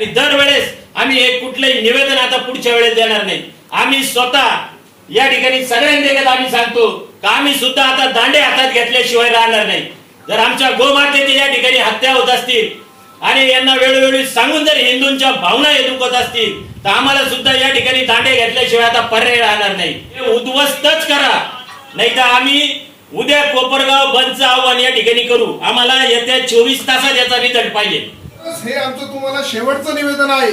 आणि दरवेळेस आम्ही एक कुठलंही निवेदन आता पुढच्या वेळेस देणार नाही. आम्ही स्वतः या ठिकाणी सगळ्यांदेखत आम्ही सांगतो का आम्ही सुद्धा आता दांडे हातात घेतल्याशिवाय राहणार नाही. जर आमच्या गोमातेची या ठिकाणी हत्या होत असतील आणि यांना वेळोवेळी सांगून जर हिंदूंच्या भावना हे दुखत असतील तर आम्हाला सुद्धा या ठिकाणी दांडे घेतल्याशिवाय आता पर्याय राहणार नाही. हे उद्ध्वस्तच करा. नाही तर आम्ही उद्या कोपरगाव बंदचं आव्हान या ठिकाणी करू. आम्हाला येत्या चोवीस तासात याचा रिझल्ट पाहिजे. हे आमचं तुम्हाला शेवटचं निवेदन आहे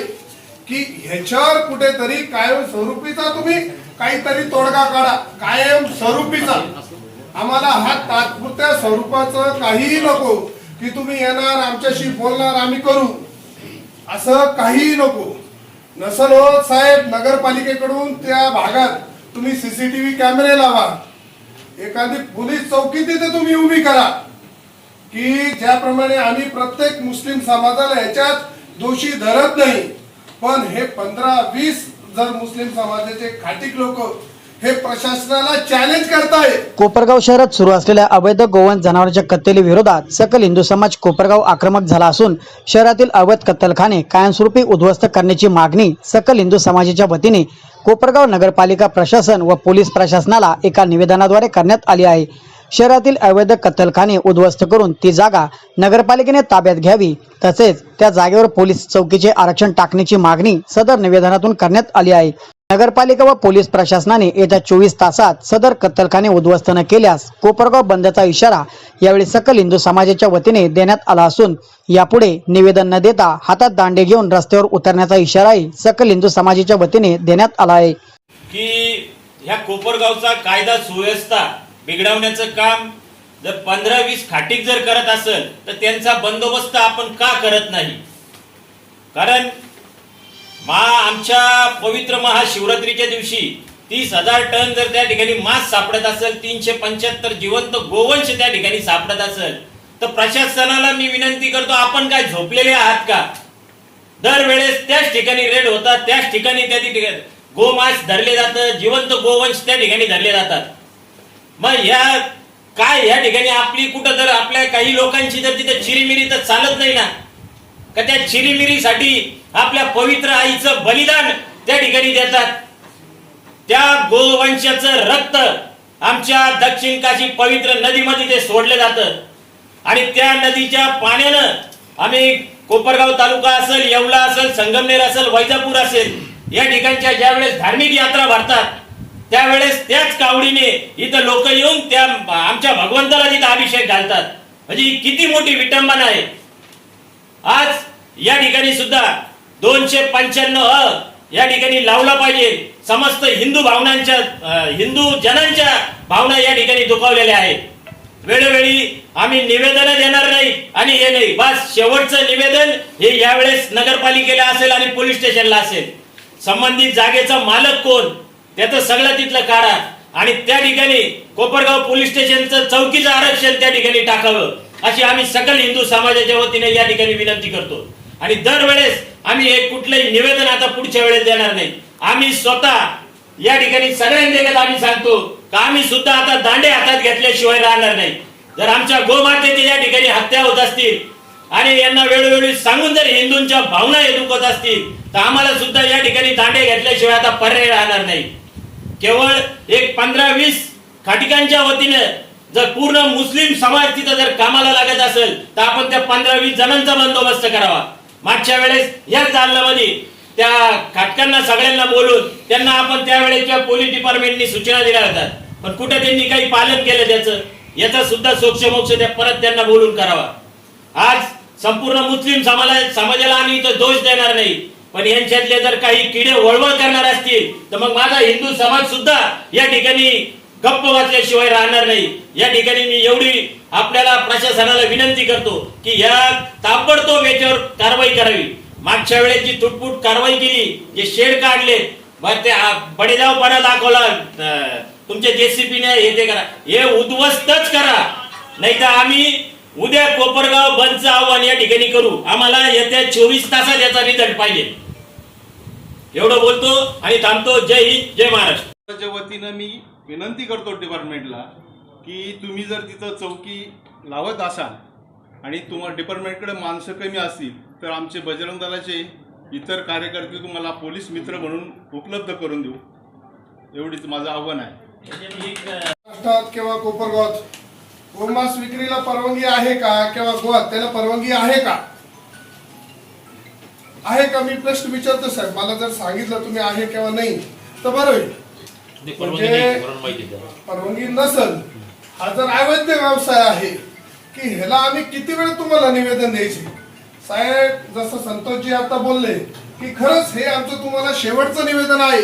की ह्याच्यावर कुठेतरी कायम स्वरूपीचा तुम्ही काहीतरी तोडगा काढा. कायम स्वरूपीचा आम्हाला हा तात्पुरत्या स्वरूपाचं काहीही नको की तुम्ही येणार आमच्याशी बोलणार आम्ही करू. असं काहीही नको. नसल हो साहेब नगरपालिकेकडून त्या भागात तुम्ही सीसीटीव्ही कॅमेरे लावा. एखादी पोलीस चौकी तिथे तुम्ही उभी करा. की ज्याप्रमाणे आम्ही प्रत्येक मुस्लिम समाजाला ह्याच्यात दोषी धरत नाही. पण हे पंधरा वीस जर मुस्लिम समाजाचे खाटीक लोक हे प्रशासनाला चॅलेंज करतायत. कोपरगाव शहरात सुरू असलेल्या अवैध गोवन जनावरांच्या कत्तली विरोधात सकल हिंदू समाज कोपरगाव आक्रमक झाला असून शहरातील अवैध कत्तलखाने कायमस्वरूपी उद्ध्वस्त करण्याची मागणी सकल हिंदू समाजाच्या वतीने कोपरगाव नगरपालिका प्रशासन व पोलीस प्रशासनाला एका निवेदनाद्वारे करण्यात आली आहे. शहरातील अवैध कत्तलखाने उद्ध्वस्त करून ती जागा नगरपालिकेने ताब्यात घ्यावी. तसेच त्या जागेवर पोलीस चौकीचे आरक्षण टाकण्याची मागणी सदर निवेदनातून करण्यात आली आहे. नगरपालिका व पोलीस प्रशासनाने येत्या चोवीस तासात सदर कत्तलखाने उद्ध्वस्त न केल्यास कोपरगाव बंदचा इशारा यावेळी सकल हिंदू समाजाच्या वतीने देण्यात आला असून यापुढे निवेदन न देता हातात दांडे घेऊन रस्त्यावर उतरण्याचा इशाराही सकल हिंदू समाजाच्या वतीने देण्यात आला आहे. की ह्या कोपरगावचा कायदा सुव्यवस्था बिघडवण्याचं काम जर पंधरा वीस खाटीक जर करत असेल तर त्यांचा बंदोबस्त आपण का करत नाही? कारण मा आमच्या पवित्र महाशिवरात्रीच्या दिवशी तीस हजार टन जर त्या ठिकाणी मांस सापडत असेल तीनशे पंच्याहत्तर जिवंत गोवंश त्या ठिकाणी सापडत असेल तर प्रशासनाला मी विनंती करतो आपण काय झोपलेले आहात का? दरवेळेस त्याच ठिकाणी रेड होतात त्याच ठिकाणी त्या ठिकाणी गोमांस धरले जातं जिवंत गोवंश त्या ठिकाणी धरले जातात. मग या काय या ठिकाणी आपली कुठं तर आपल्या काही लोकांची तर तिथे चिरीमिरी तर चालत नाही ना. का त्या चिरीमिरीसाठी आपल्या पवित्र आईचं बलिदान त्या ठिकाणी देतात. त्या गोवंशाचं रक्त आमच्या दक्षिण काशी पवित्र नदीमध्ये ते सोडलं जातं. आणि त्या नदीच्या पाण्यानं आम्ही कोपरगाव तालुका असेल येवला असेल संगमनेर असेल वैजापूर असेल या ठिकाणच्या ज्यावेळेस धार्मिक यात्रा भरतात त्यावेळेस त्याच कावडीने इथं लोक येऊन त्या आमच्या भगवंताला तिथं अभिषेक घालतात. म्हणजे ही किती मोठी विटंबना आहे. आज या ठिकाणी सुद्धा दोनशे पंच्याण्णव अ या ठिकाणी लावला पाहिजे. समस्त हिंदू भावनांच्या हिंदू जनांच्या भावना या ठिकाणी दुखावलेल्या आहेत. वेळोवेळी आम्ही निवेदन देणार नाही आणि हे नाही. बस शेवटचं निवेदन हे यावेळेस नगरपालिकेला असेल आणि पोलीस स्टेशनला असेल. संबंधित जागेचा मालक कोण? त्याचं सगळं तिथलं काढा. आणि त्या ठिकाणी कोपरगाव पोलीस स्टेशनचं चौकीचं आरक्षण त्या ठिकाणी टाकावं. अशी आम्ही सकल हिंदू समाजाच्या वतीने या ठिकाणी विनंती करतो. आणि दरवेळेस आम्ही एक कुठलंही निवेदन आता पुढच्या वेळेस देणार नाही. आम्ही स्वतः या ठिकाणी सगळ्यांदेखत आम्ही सांगतो का आम्ही सुद्धा आता दांडे हातात घेतल्याशिवाय राहणार नाही. जर आमच्या गोमातेची या ठिकाणी हत्या होत असतील आणि यांना वेळोवेळी सांगून जर हिंदूंच्या भावना हे दुखत असतील तर आम्हाला सुद्धा या ठिकाणी दांडे घेतल्याशिवाय आता पर्याय राहणार नाही. केवळ एक पंधरा वीस खाटिकांच्या वतीने जर पूर्ण मुस्लिम समाज तिथं जर कामाला लागत असेल तर आपण त्या पंधरा वीस जणांचा बंदोबस्त करावा. मागच्या वेळेस याच दालनामध्ये त्या खाटकांना सगळ्यांना बोलून त्यांना आपण त्यावेळेच्या पोलीस डिपार्टमेंटनी सूचना दिल्या होत्या. पण कुठे त्यांनी काही पालन केलं त्याचं? याचा सुद्धा सोक्षमोक्ष त्या परत त्यांना बोलून करावा. आज संपूर्ण मुस्लिम समाजा समाजाला आम्ही इथं दोष देणार नाही. पण यांच्यातले जर काही किडे वळवळ करणार असतील तर मग माझा हिंदू समाज सुद्धा या ठिकाणी गप्प वाचल्याशिवाय राहणार नाही. या ठिकाणी मी एवढी आपल्याला प्रशासनाला विनंती करतो की या ताबडतोब याच्यावर कारवाई करावी. मागच्या वेळेस जी तुटपुट कारवाई केली जे शेड काढले मग ते आ- बडेजावपणा दाखवला तुमच्या जेसीपीने हे ते करा. हे उद्ध्वस्तच करा. नाही तर आम्ही उद्या कोपरगाव बंदचं आव्हान या ठिकाणी करू. आम्हाला येत्या चोवीस तासात याचा रिझल्ट पाहिजे. एवढं बोलतो आणि थांबतो. जय हिंद जय महाराष्ट्र. वतीनं मी विनंती करतो डिपार्टमेंटला की तुम्ही जर तिथं चौकी लावत असाल आणि तुम्हाला डिपार्टमेंटकडे माणसं कमी असतील तर आमचे बजरंग दलाचे इतर कार्यकर्ते तुम्हाला पोलीस मित्र म्हणून उपलब्ध करून देऊ. एवढीच माझं आव्हान आहे. महाराष्ट्रात किंवा कोपरगावात? गोमांस विक्रीला परवानगी आहे का? किंवा गो हत्याला परवानगी आहे का? आहे का? मी प्रश्न विचारतो साहेब. मला जर सांगितलं तुम्ही आहे किंवा नाही तर बरं होईल. म्हणजे परवानगी नसल हा जर अवैध व्यवसाय आहे की ह्याला आम्ही किती वेळ तुम्हाला निवेदन द्यायचे? साहेब जसं संतोषजी आता बोलले की खरंच हे आमचं तुम्हाला शेवटचं निवेदन आहे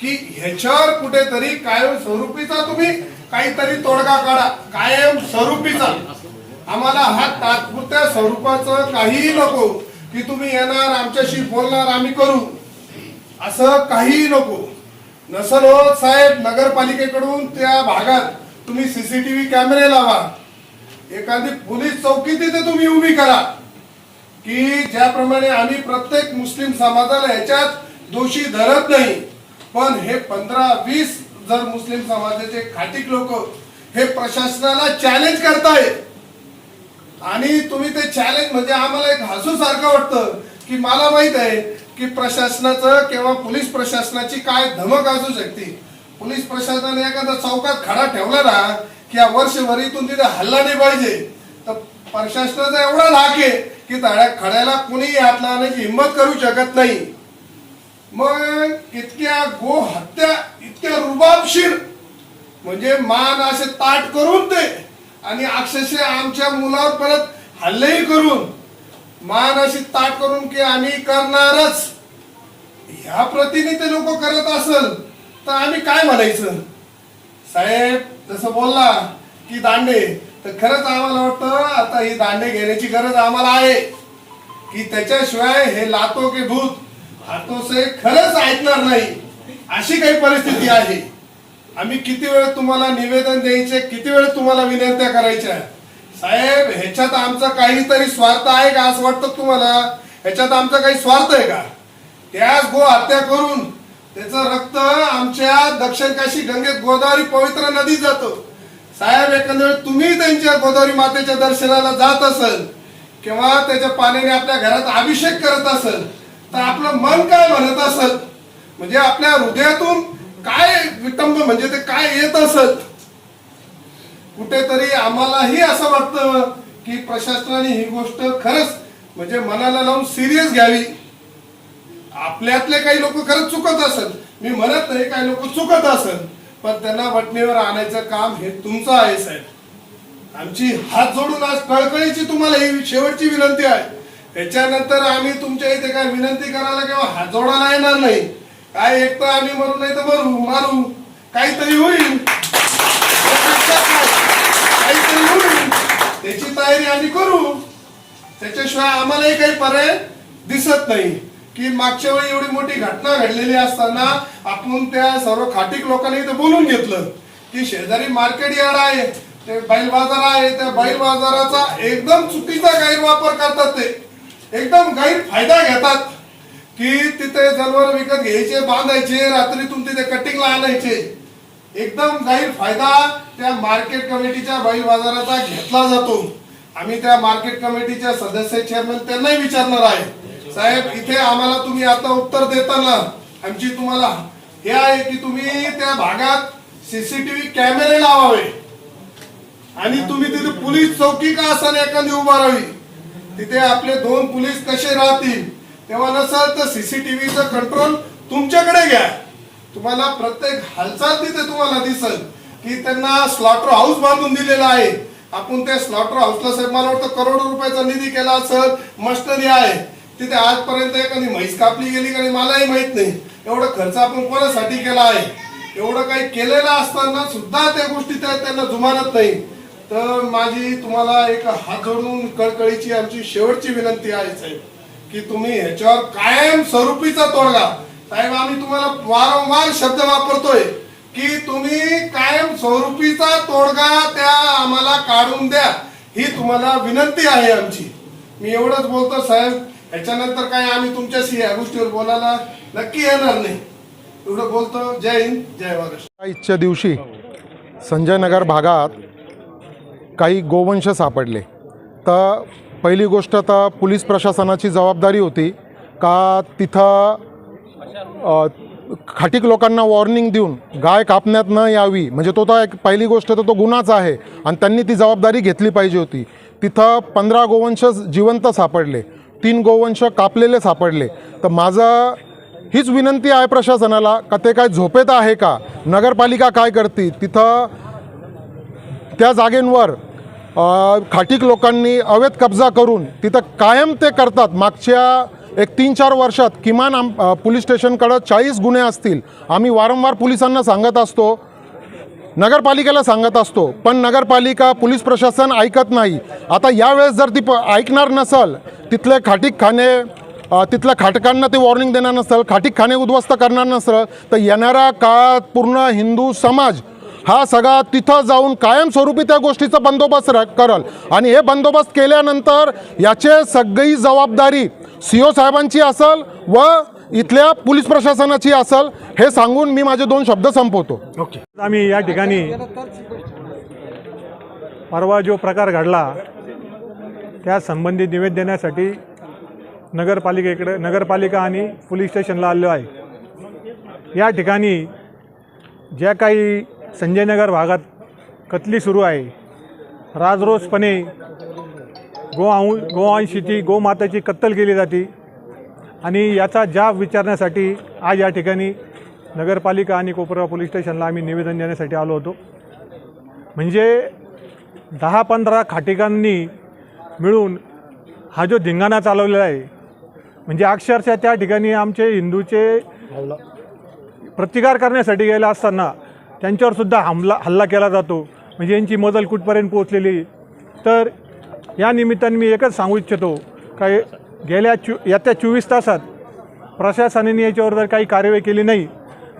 की ह्याच्यावर कुठेतरी कायम स्वरूपीचा तुम्ही काहीतरी तोडगा काढा. कायम स्वरूपीचा आम्हाला हा तात्पुरत्या स्वरूपाचं काहीही नको. की तुम्ही येणार आमच्याशी बोलणार आम्ही करू. असं काहीही नको. नसल हो साहेब नगरपालिकेकडून त्या भागात तुम्ही सीसीटीव्ही कॅमेरे लावा. एखादी पोलीस चौकी तिथे तुम्ही उभी करा. की ज्याप्रमाणे आम्ही प्रत्येक मुस्लिम समाजाला ह्याच्यात दोषी धरत नाही. पण हे पंधरा वीस जर मुस्लिम समाजाचे खाटिक लोक हे प्रशासनाला चॅलेंज करतायत आणि तुम्ही ते चॅलेंज म्हणजे आम्हाला एक हसू सारखं वाटतं की मला माहीत आहे की प्रशासनाचं किंवा पोलीस प्रशासनाची काय धमक असू शकते. पोलीस प्रशासनाने एखादा चौकात खडा ठेवला ना की या वर्षभरीतून तिथे हल्ला नाही पाहिजे. तर प्रशासनाचा एवढा लाख आहे की धड्या खड्याला कुणीही हात लावण्याची हिंमत करू शकत नाही. मग इतक्या गो हत्या इतक्या रुबाबशीर म्हणजे मान असे ताट करून ते आणि अक्षरशः आमच्या मुलावर परत हल्लेही करून मान अशी ताट करून की आम्ही करणारच. ह्या प्रतिनिधी ते लोक करत असल तर आम्ही काय म्हणायचं? साहेब जसं बोलला की दांडे तर खरंच आम्हाला वाटतं आता ही दांडे घेण्याची गरज आम्हाला आहे. की त्याच्याशिवाय हे लातो के भूत हातो से खरंच ऐकणार नाही. अशी काही परिस्थिती आहे. आम्ही किती वेळ तुम्हाला निवेदन द्यायचे किती वेळ तुम्हाला विनंत्या करायच्या? साहेब ह्याच्यात आमचा काहीतरी स्वार्थ आहे का असं वाटतं तुम्हाला? ह्याच्यात आमचा काही स्वार्थ आहे का? त्याच गो हत्या करून त्याचं रक्त आमच्या दक्षिण काशी गंगेत गोदावरी पवित्र नदीत जातो. साहेब एकंदर तुम्ही त्यांच्या गोदावरी मातेच्या दर्शनाला जात असल किंवा त्याच्या पाण्याने आपल्या घरात अभिषेक करत असल तर आपलं मन काय म्हणत असेल? म्हणजे आपल्या हृदयातून काय विटंब म्हणजे ते काय येत असत कुठेतरी आम्हालाही असं वाटतं की प्रशासनाने ही गोष्ट खरंच म्हणजे मनाला लावून सिरियस घ्यावी. आपल्यातले काही लोक खरंच चुकत असेल. मी म्हणत नाही काही लोक चुकत असेल पण त्यांना वटणीवर आणायचं काम हे तुमचं आहे साहेब. आमची हात जोडून आज कळकळीची तुम्हाला ही शेवटची विनंती आहे. त्याच्यानंतर आम्ही तुमच्या इथे काय विनंती करायला किंवा हात जोडायला येणार नाही. काय एक तर आम्ही मरू नाही तर मरू मारू. काहीतरी होईल. काहीतरी होईल. त्याची तयारी आम्ही करू. त्याच्याशिवाय आम्हालाही काही पर्याय दिसत नाही. की मागच्या वेळी एवढी मोठी घटना घडलेली असताना आपण त्या सर्व खाटीक लोकांनी इथे बोलून घेतलं. की शेजारी मार्केट यार्ड आहे ते बैल बाजार आहे त्या बैल बाजाराचा एकदम चुकीचा गैरवापर करतात ते. एकदम गैरफायदा घेतात. की तिथे जनावर विकत घ्यायचे बांधायचे रात्रीतून तिथे कटिंगला आणायचे. एकदम गैरफायदा त्या मार्केट कमिटीच्या बैल बाजाराचा घेतला जातो. आम्ही त्या मार्केट कमिटीच्या सदस्य चेअरमन त्यांनाही विचारणार आहे. साहेब इथे आम्हाला तुम्ही आता उत्तर देताना आमची तुम्हाला हे आहे की तुम्ही त्या भागात सीसीटीव्ही कॅमेरे लावावे. आणि तुम्ही तिथे पोलीस चौकी का असताना एखादी उभारावी? तिथे आपले दोन पोलीस कसे राहतील? तेव्हा नसेल तर सीसीटीव्हीचं कंट्रोल तुमच्याकडे घ्या. तुम्हाला प्रत्येक हालचाल तिथे तुम्हाला दिसल की त्यांना स्लॉटर हाऊस बांधून दिलेला आहे. आपण त्या स्लॉटर हाऊसला साहेब मला वाटतं करोडो रुपयाचा निधी केला असेल मशिनरी आहे तिथे आजपर्यंत एखादी म्हैस कापली गेली का मलाही माहीत नाही. एवढा खर्च आपण कोणासाठी केला आहे? एवढं काही केलेलं असताना सुद्धा त्या गोष्टी त्या त्यांना जुमानत नाही. तर माझी तुम्हाला एक हात जोडून कळकळीची आमची शेवटची विनंती आहे साहेब. की तुम्ही याच्यावर कायम स्वरूपीचा तोडगा साहेब आम्ही तुम्हाला वारंवार शब्द वापरतोय की तुम्ही कायम स्वरूपीचा तोडगा त्या आम्हाला काढून द्या. ही तुम्हाला विनंती आहे आमची. मी एवढंच बोलतो साहेब. याच्यानंतर काय आम्ही तुमच्याशी या गोष्टीवर बोलायला नक्की येणार नाही. एवढं बोलतो. जय हिंद जय महाराष्ट्र. आजच्या दिवशी संजय नगर भागात काही गोवंश सापडले. तर पहिली गोष्ट तर पोलीस प्रशासनाची जबाबदारी होती का तिथं खाटीक लोकांना वॉर्निंग देऊन गाय कापण्यात न यावी. म्हणजे तो तर एक पहिली गोष्ट तर तो गुन्हाच आहे आणि त्यांनी ती जबाबदारी घेतली पाहिजे होती. तिथं पंधरा गोवंश जिवंत सापडले तीन गोवंश कापलेले सापडले. तर माझं हीच विनंती आहे प्रशासनाला का ते काय झोपेत आहे का? नगरपालिका काय करते? तिथं त्या जागेंवर खाटीक लोकांनी अवैध कब्जा करून तिथं कायम ते करतात. मागच्या एक तीन चार वर्षात किमान आम पोलीस स्टेशनकडं चाळीस गुन्हे असतील. आम्ही वारंवार पोलिसांना सांगत असतो. नगरपालिकेला सांगत असतो. पण नगरपालिका पोलीस प्रशासन ऐकत नाही. आता यावेळेस जर ती प ऐकणार नसल तिथले खाटीक खाणे तिथल्या खाटकांना ते वॉर्निंग देणार नसेल खाटीक खाणे उद्ध्वस्त करणार नसेल तर येणाऱ्या काळात पूर्ण हिंदू समाज हा सगळा तिथं जाऊन कायमस्वरूपी त्या गोष्टीचा बंदोबस्त र करल. आणि हे बंदोबस्त केल्यानंतर याचे सगळी जबाबदारी सी ओ साहेबांची असेल व इथल्या पोलीस प्रशासनाची असेल हे सांगून मी माझे दोन शब्द संपवतो. आम्ही या ठिकाणी परवा जो प्रकार घडला त्या संबंधित निवेद देण्यासाठी नगरपालिकेकडे नगरपालिका आणि पोलीस स्टेशनला आलो आहे. या ठिकाणी ज्या काही संजयनगर भागात कतली सुरू आहे. राजरोसपणे गोआऊ गोवंशीची गोमाताची कत्तल केली जाते आणि याचा जाब विचारण्यासाठी आज या ठिकाणी नगरपालिका आणि कोपरगाव पोलीस स्टेशनला आम्ही निवेदन देण्यासाठी आलो होतो. म्हणजे दहा पंधरा खाटिकांनी मिळून हा जो धिंगाणा चालवलेला आहे म्हणजे अक्षरशः त्या ठिकाणी आमचे हिंदूचे प्रतिकार करण्यासाठी गेले असताना त्यांच्यावरसुद्धा हमला हल्ला केला जातो. म्हणजे यांची मजल कुठपर्यंत पोहोचलेली? तर या निमित्ताने मी एकच सांगू इच्छितो. का गेल्या चु येत्या चोवीस तासात प्रशासनाने याच्यावर जर काही कार्यवाही केली नाही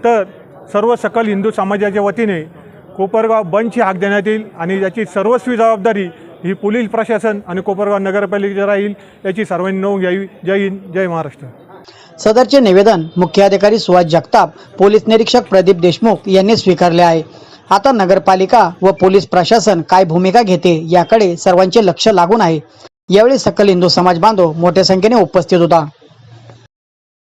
तर सर्व सकल हिंदू समाजाच्या वतीने कोपरगाव बंदची हाक देण्यात येईल आणि याची सर्वस्वी जबाबदारी ही पोलीस प्रशासन आणि कोपरगाव नगरपालिकेची राहील याची सर्वांनी नोंद घ्यावी. जय हिंद जय महाराष्ट्र. सदरचे निवेदन मुख्याधिकारी सुहास जगताप पोलीस निरीक्षक प्रदीप देशमुख यांनी स्वीकारले आहे. आता नगरपालिका व पोलीस प्रशासन काय भूमिका घेते याकडे सर्वांचे लक्ष लागून आहे. यावेळी सकल हिंदू समाज बांधव मोठ्या संख्येने उपस्थित होता.